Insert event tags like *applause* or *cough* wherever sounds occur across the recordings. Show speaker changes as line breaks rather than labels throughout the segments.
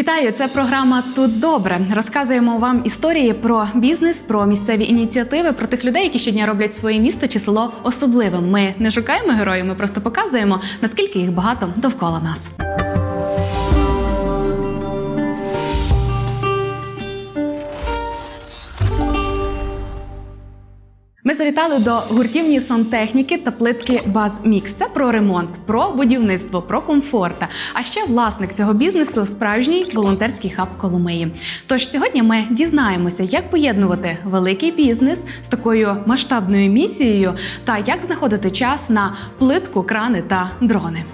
Вітаю! Це програма Тут добре. Розказуємо вам історії про бізнес, про місцеві ініціативи, про тих людей, які щодня роблять своє місто чи село особливим. Ми не шукаємо героїв, ми просто показуємо наскільки їх багато довкола нас. Ми завітали до гуртівні сантехніки та плитки Базмікс. Це про ремонт, про будівництво, про комфорт. А ще власник цього бізнесу справжній волонтерський хаб Коломиї. Тож сьогодні ми дізнаємося, як поєднувати великий бізнес з такою масштабною місією, та як знаходити час на плитку, крани та дрони.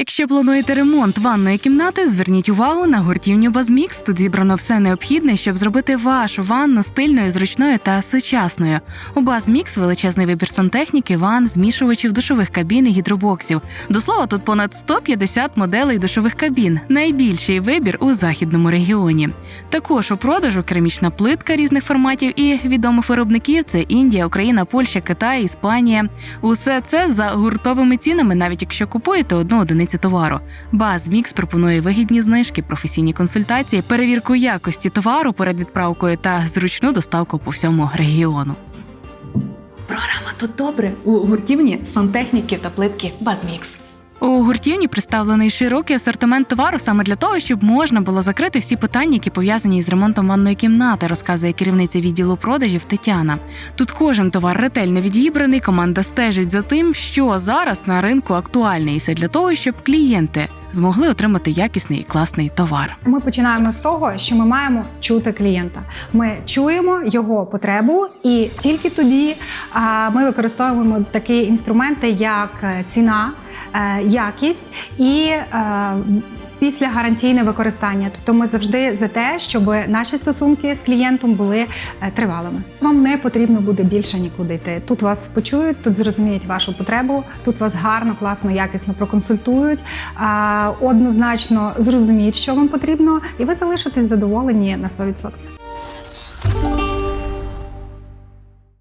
Якщо плануєте ремонт ванної кімнати, зверніть увагу на гуртівню Базмікс. Тут зібрано все необхідне, щоб зробити вашу ванну стильною, зручною та сучасною. У Базмікс величезний вибір сантехніки, ван, змішувачів, душових кабін і гідробоксів. До слова, тут понад 150 моделей душових кабін. Найбільший вибір у західному регіоні. Також у продажу керамічна плитка різних форматів і відомих виробників це Індія, Україна, Польща, Китай, Іспанія. Усе це за гуртовими цінами, навіть якщо купуєте одну одиницю товару. Базмікс пропонує вигідні знижки, професійні консультації, перевірку якості товару перед відправкою та зручну доставку по всьому регіону. Програма тут добре у гуртівні сантехніки та плитки Базмікс. У гуртівні представлений широкий асортимент товару саме для того, щоб можна було закрити всі питання, які пов'язані з ремонтом ванної кімнати, розказує керівниця відділу продажів Тетяна. Тут кожен товар ретельно відібраний. Команда стежить за тим, що зараз на ринку актуальне, і все для того, щоб клієнти змогли отримати якісний і класний товар.
Ми починаємо з того, що ми маємо чути клієнта. Ми чуємо його потребу, і тільки тоді ми використовуємо такі інструменти, як е, ціна, е, якість і. Після гарантійне використання, тобто ми завжди за те, щоб наші стосунки з клієнтом були е, тривалими. Вам не потрібно буде більше нікуди йти. Тут вас почують, тут зрозуміють вашу потребу, тут вас гарно, класно, якісно проконсультують, однозначно зрозуміють, що вам потрібно, і ви залишитесь задоволені на 100%.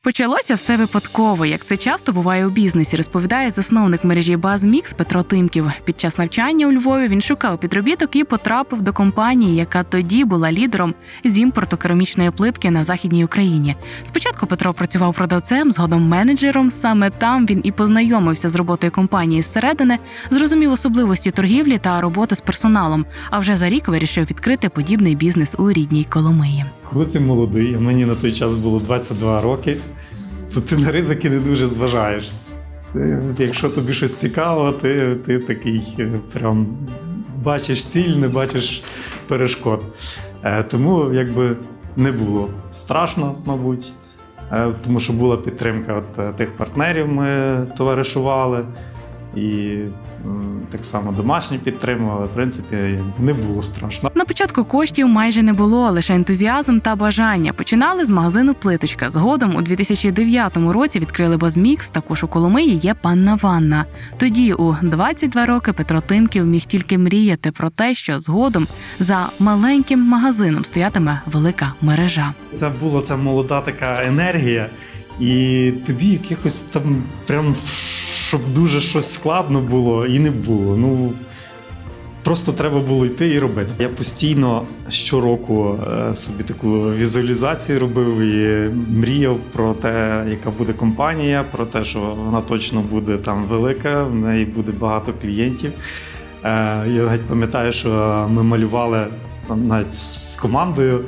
Почалося все випадково, як це часто буває у бізнесі, розповідає засновник мережі Базмікс Петро Тимків. Під час навчання у Львові він шукав підробіток і потрапив до компанії, яка тоді була лідером з імпорту керамічної плитки на західній Україні. Спочатку Петро працював продавцем, згодом менеджером. Саме там він і познайомився з роботою компанії зсередини, зрозумів особливості торгівлі та роботи з персоналом. А вже за рік вирішив відкрити подібний бізнес у рідній Коломиї.
Коли ти молодий, мені на той час було 22 роки, то ти на ризики не дуже зважаєш. Якщо тобі щось цікаво, ти, ти такий е, прям бачиш ціль, не бачиш перешкод. Е, Тому якби не було страшно, мабуть, е, тому що була підтримка от е, тих партнерів, ми товаришували. І так само домашні підтримували. В принципі, не було страшно.
На початку коштів майже не було, лише ентузіазм та бажання. Починали з магазину Плиточка. Згодом у 2009 році відкрили Базмікс. Також у Коломиї є панна Ванна. Тоді, у 22 роки, Петро Тимків міг тільки мріяти про те, що згодом за маленьким магазином стоятиме велика мережа.
Це була ця молода така енергія, і тобі якихось там прям щоб дуже щось складно було, і не було. Ну просто треба було йти і робити. Я постійно щороку е, собі таку візуалізацію робив і мріяв про те, яка буде компанія, про те, що вона точно буде там велика, в неї буде багато клієнтів. Е, Я геть пам'ятаю, що ми малювали навіть з командою.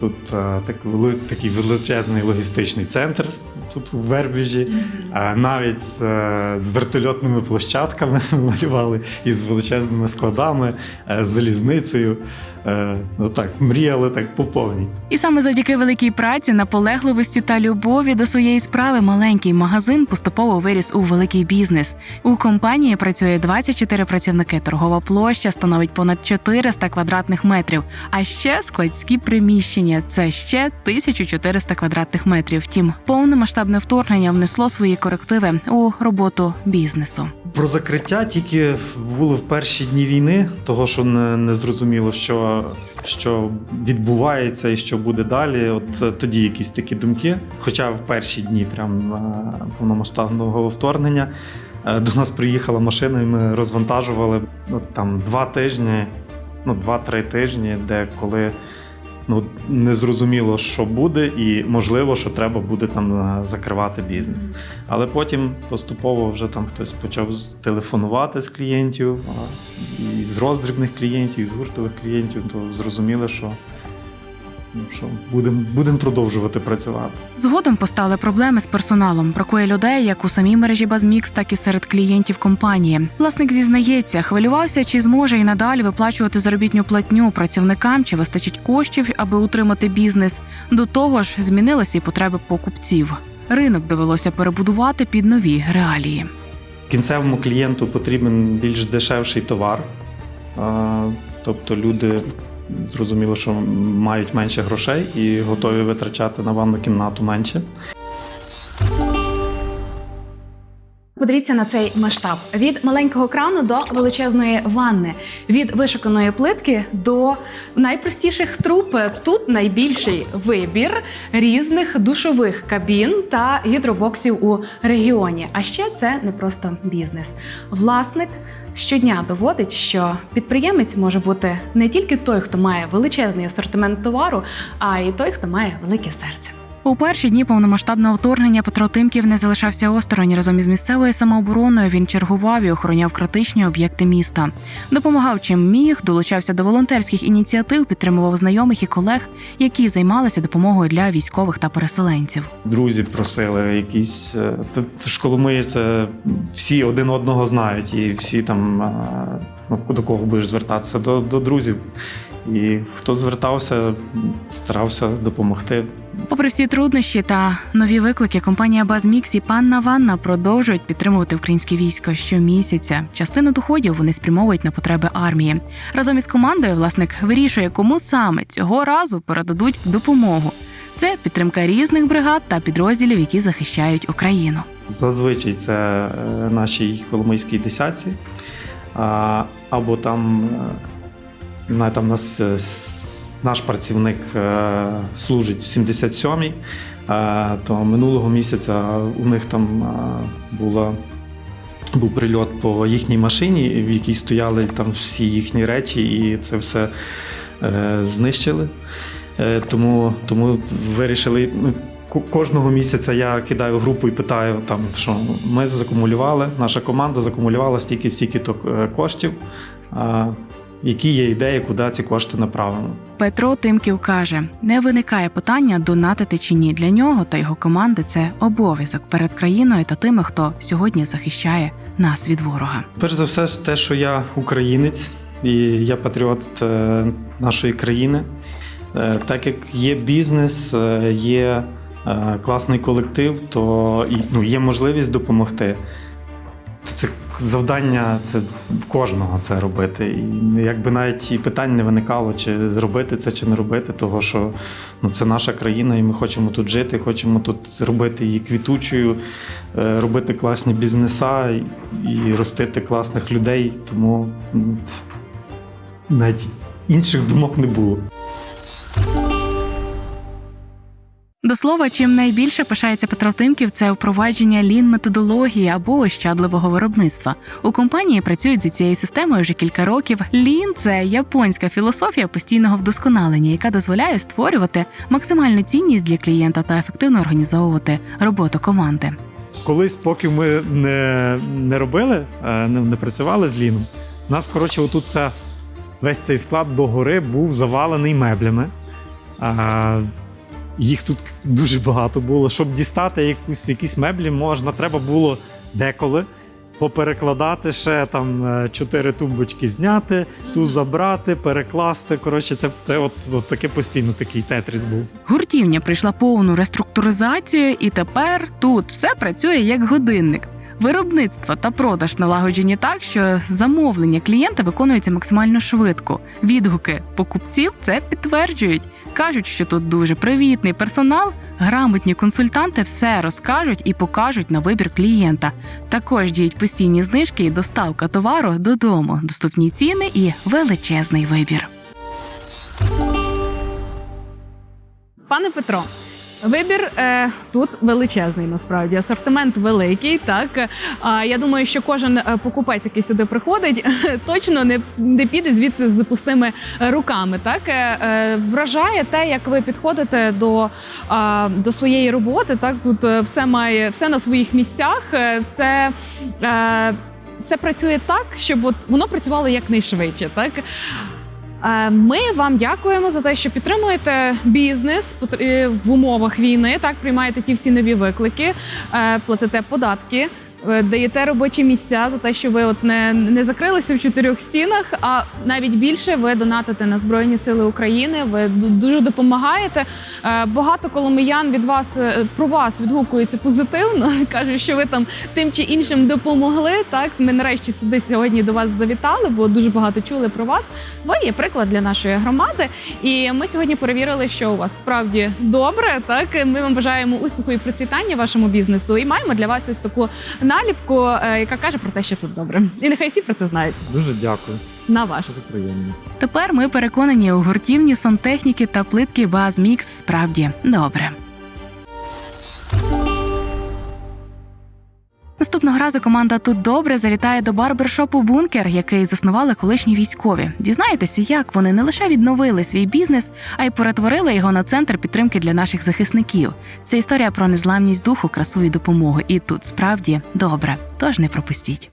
Тут вели- такий величезний логістичний центр тут у Вербіжі, навіть з, е, з вертольотними площадками *laughs* малювали і з величезними складами, е, з залізницею. Е, Ну так, мріяли так по повній.
І саме завдяки великій праці, наполегливості та любові до своєї справи маленький магазин поступово виріс у великий бізнес. У компанії працює 24 працівники. Торгова площа становить понад 400 квадратних метрів. А ще складські приміщення це ще 1400 квадратних метрів. Втім, повномасштабне вторгнення внесло свої корективи у роботу бізнесу.
Про закриття тільки було в перші дні війни, того що не, не зрозуміло, що, що відбувається і що буде далі. От тоді якісь такі думки. Хоча в перші дні прям е, повномасштабного вторгнення Е, До нас приїхала машина, і ми розвантажували ну, там два тижні, ну, два-три тижні, де коли ну, не зрозуміло, що буде, і можливо, що треба буде там е, закривати бізнес. Але потім поступово вже там хтось почав телефонувати з клієнтів, і з роздрібних клієнтів, і з гуртових клієнтів, то зрозуміло, що, ну, що будемо будем продовжувати працювати.
Згодом постали проблеми з персоналом. Бракує людей як у самій мережі Базмікс, так і серед клієнтів компанії. Власник зізнається, хвилювався, чи зможе і надалі виплачувати заробітню платню працівникам, чи вистачить коштів, аби утримати бізнес. До того ж, змінилися і потреби покупців. Ринок довелося перебудувати під нові реалії.
Кінцевому клієнту потрібен більш дешевший товар. Тобто люди зрозуміло, що мають менше грошей і готові витрачати на ванну кімнату менше.
Подивіться на цей масштаб від маленького крану до величезної ванни, від вишуканої плитки до найпростіших труб. Тут найбільший вибір різних душових кабін та гідробоксів у регіоні. А ще це не просто бізнес. Власник щодня доводить, що підприємець може бути не тільки той, хто має величезний асортимент товару, а й той, хто має велике серце. У перші дні повномасштабного вторгнення Петро Тимків не залишався осторонь разом із місцевою самообороною. Він чергував і охороняв критичні об'єкти міста. Допомагав чим міг, долучався до волонтерських ініціатив, підтримував знайомих і колег, які займалися допомогою для військових та переселенців.
Друзі просили якісь. е, т- це всі один одного знають, і всі там ну, до кого будеш звертатися? До, до друзів. І хто звертався, старався допомогти.
Попри всі труднощі та нові виклики, компанія Базмікс і Панна Ванна продовжують підтримувати українське військо щомісяця. Частину доходів вони спрямовують на потреби армії. Разом із командою власник вирішує, кому саме цього разу передадуть допомогу. Це підтримка різних бригад та підрозділів, які захищають Україну.
Зазвичай це е, нашій коломийській десятці. Або там, е, там нас, е, наш працівник е, служить в 77-й, е, то минулого місяця у них там е, була, був прильот по їхній машині, в якій стояли там всі їхні речі, і це все е, знищили. Е, Тому, тому вирішили. ну, Кожного місяця я кидаю групу і питаю, там, що ми закумулювали, наша команда закумулювала стільки стільки е, коштів. Які є ідеї, куди ці кошти направимо?
Петро Тимків каже: не виникає питання донатити чи ні. Для нього та його команди це обов'язок перед країною та тими, хто сьогодні захищає нас від ворога.
Перш за все, те, що я українець і я патріот нашої країни. Е, Так як є бізнес, е, є е, класний колектив, то ну, є можливість допомогти. Це завдання це в кожного це робити. І якби навіть і питань не виникало, чи робити це, чи не робити, того що ну, це наша країна, і ми хочемо тут жити, хочемо тут робити її квітучою, е, робити класні бізнеса і, і ростити класних людей. Тому навіть інших думок не було.
До слова, чим найбільше пишається Петро Тимків, це впровадження лін методології або ощадливого виробництва. У компанії працюють за цією системою вже кілька років. Лін це японська філософія постійного вдосконалення, яка дозволяє створювати максимальну цінність для клієнта та ефективно організовувати роботу команди.
Колись, поки ми не, не робили, е, не, не працювали з ліном, у нас, коротше, отут це, весь цей склад догори був завалений меблями. А, їх тут дуже багато було. Щоб дістати якусь, якісь меблі, можна, треба було деколи поперекладати ще там е, чотири тумбочки зняти, ту забрати, перекласти. Коротше, це, це от, от таке постійно такий тетріс був.
Гуртівня прийшла повну реструктуризацію, і тепер тут все працює як годинник. Виробництво та продаж налагоджені так, що замовлення клієнта виконуються максимально швидко. Відгуки покупців це підтверджують. Кажуть, що тут дуже привітний персонал, грамотні консультанти все розкажуть і покажуть на вибір клієнта. Також діють постійні знижки і доставка товару додому, доступні ціни і величезний вибір. Пане Петро,
Вибір е, тут величезний, насправді асортимент великий. Так а я думаю, що кожен е, покупець, який сюди приходить, *laughs* точно не, не піде звідси з пустими е, руками. Так е, е, вражає те, як ви підходите до, а, до своєї роботи. Так тут е, все має все на своїх місцях, е, все. Е, все працює так, щоб от воно працювало якнайшвидше. Так Е, Ми вам дякуємо за те, що підтримуєте бізнес е, в умовах війни. Так приймаєте ті всі нові виклики, е, платите податки. Е, Даєте робочі місця за те, що ви от не, не закрилися в чотирьох стінах, а навіть більше ви донатите на Збройні Сили України. Ви дуже допомагаєте. Е, Багато коломиян від вас е, про вас відгукуються позитивно. *laughs* кажуть, що ви там тим чи іншим допомогли. Так ми нарешті сюди сьогодні до вас завітали, бо дуже багато чули про вас. Ви є приклад для нашої громади, і ми сьогодні перевірили, що у вас справді добре. Так ми вам бажаємо успіху і процвітання вашому бізнесу. І маємо для вас ось таку наліпку, е, яка каже про те, що тут добре. І нехай всі про це знають.
Дуже дякую.
На ваш.
Дуже приємно.
Тепер ми переконані у гуртівні сантехніки та плитки Базмікс справді добре. Наступного разу команда тут добре завітає до барбершопу Бункер, який заснували колишні військові. Дізнаєтеся, як вони не лише відновили свій бізнес, а й перетворили його на центр підтримки для наших захисників. Це історія про незламність духу, красу і допомогу. І тут справді добре. Тож не пропустіть.